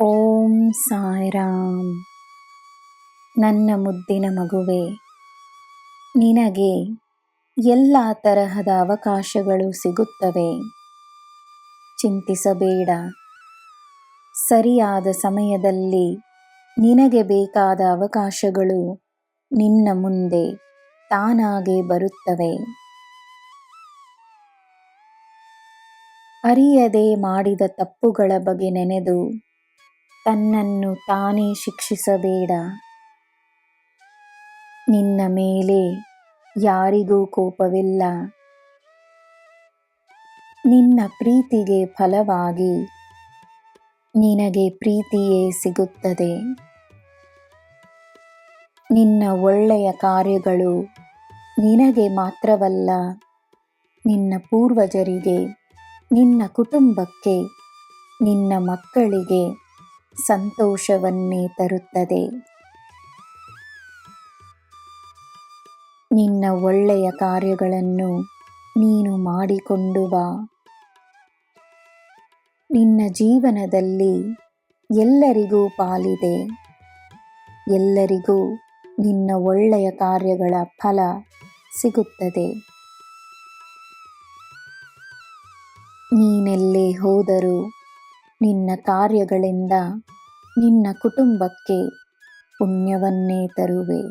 ಓಂ ಸಾಯಿರಾಮ್. ನನ್ನ ಮುದ್ದಿನ ಮಗುವೆ, ನಿನಗೆ ಎಲ್ಲ ತರಹದ ಅವಕಾಶಗಳು ಸಿಗುತ್ತವೆ. ಚಿಂತಿಸಬೇಡ. ಸರಿಯಾದ ಸಮಯದಲ್ಲಿ ನಿನಗೆ ಬೇಕಾದ ಅವಕಾಶಗಳು ನಿನ್ನ ಮುಂದೆ ತಾನಾಗೆ ಬರುತ್ತವೆ. ಅರಿಯದೆ ಮಾಡಿದ ತಪ್ಪುಗಳ ಬಗ್ಗೆ ನೆನೆದು ತನ್ನನ್ನು ತಾನೇ ಶಿಕ್ಷಿಸಬೇಡ. ನಿನ್ನ ಮೇಲೆ ಯಾರಿಗೂ ಕೋಪವಿಲ್ಲ. ನಿನ್ನ ಪ್ರೀತಿಗೆ ಫಲವಾಗಿ ನಿನಗೆ ಪ್ರೀತಿಯೇ ಸಿಗುತ್ತದೆ. ನಿನ್ನ ಒಳ್ಳೆಯ ಕಾರ್ಯಗಳು ನಿನಗೆ ಮಾತ್ರವಲ್ಲ, ನಿನ್ನ ಪೂರ್ವಜರಿಗೆ, ನಿನ್ನ ಕುಟುಂಬಕ್ಕೆ, ನಿನ್ನ ಮಕ್ಕಳಿಗೆ ಸಂತೋಷವನ್ನೇ ತರುತ್ತದೆ. ನಿನ್ನ ಒಳ್ಳೆಯ ಕಾರ್ಯಗಳನ್ನು ನೀನು ಮಾಡಿಕೊಂಡು ಬಾ. ನಿನ್ನ ಜೀವನದಲ್ಲಿ ಎಲ್ಲರಿಗೂ ಪಾಲಿದೆ. ಎಲ್ಲರಿಗೂ ನಿನ್ನ ಒಳ್ಳೆಯ ಕಾರ್ಯಗಳ ಫಲ ಸಿಗುತ್ತದೆ. ನೀನೆಲ್ಲೇ ಹೋದರೂ ನಿನ್ನ ಕಾರ್ಯಗಳಿಂದ ನಿನ್ನ ಕುಟುಂಬಕ್ಕೆ ಪುಣ್ಯವನ್ನೇ ತರುವೆ.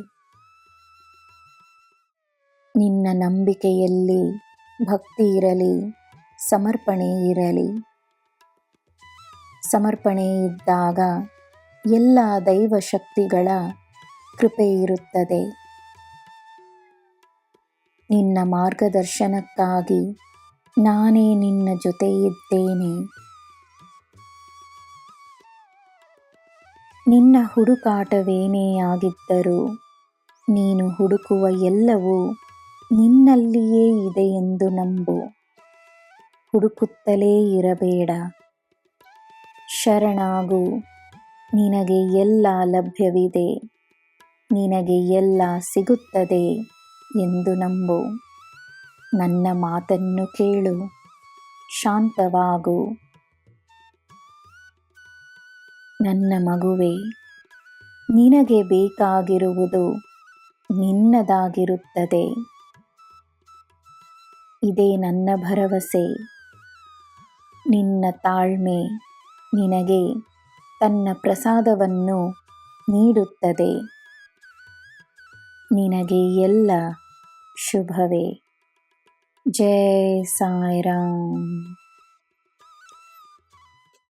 ನಿನ್ನ ನಂಬಿಕೆಯಲ್ಲಿ ಭಕ್ತಿ ಇರಲಿ, ಸಮರ್ಪಣೆ ಇರಲಿ. ಸಮರ್ಪಣೆ ಇದ್ದಾಗ ಎಲ್ಲ ದೈವ ಶಕ್ತಿಗಳ ಕೃಪೆ ಇರುತ್ತದೆ. ನಿನ್ನ ಮಾರ್ಗದರ್ಶನಕ್ಕಾಗಿ ನಾನೇ ನಿನ್ನ ಜೊತೆ ಇದ್ದೇನೆ ನಿನ್ನ ಹುಡುಕಾಟವೇನೇ ಆಗಿದ್ದರೂ ನೀನು ಹುಡುಕುವ ಎಲ್ಲವೂ ನಿನ್ನಲ್ಲಿಯೇ ಇದೆ ಎಂದು ನಂಬು. ಹುಡುಕುತ್ತಲೇ ಇರಬೇಡ. ಶರಣಾಗು. ನಿನಗೆ ಎಲ್ಲ ಲಭ್ಯವಿದೆ. ನಿನಗೆ ಎಲ್ಲ ಸಿಗುತ್ತದೆ ಎಂದು ನಂಬು. ನನ್ನ ಮಾತನ್ನು ಕೇಳು. ಶಾಂತವಾಗು. ನನ್ನ ಮಗುವೆ, ನಿನಗೆ ಬೇಕಾಗಿರುವುದು ನಿನ್ನದಾಗಿರುತ್ತದೆ. ಇದೇ ನನ್ನ ಭರವಸೆ. ನಿನ್ನ ತಾಳ್ಮೆ ನಿನಗೆ ತನ್ನ ಪ್ರಸಾದವನ್ನು ನೀಡುತ್ತದೆ. ನಿನಗೆ ಎಲ್ಲ ಶುಭವೇ. ಜೈ ಸಾಯಿರಾಮ್.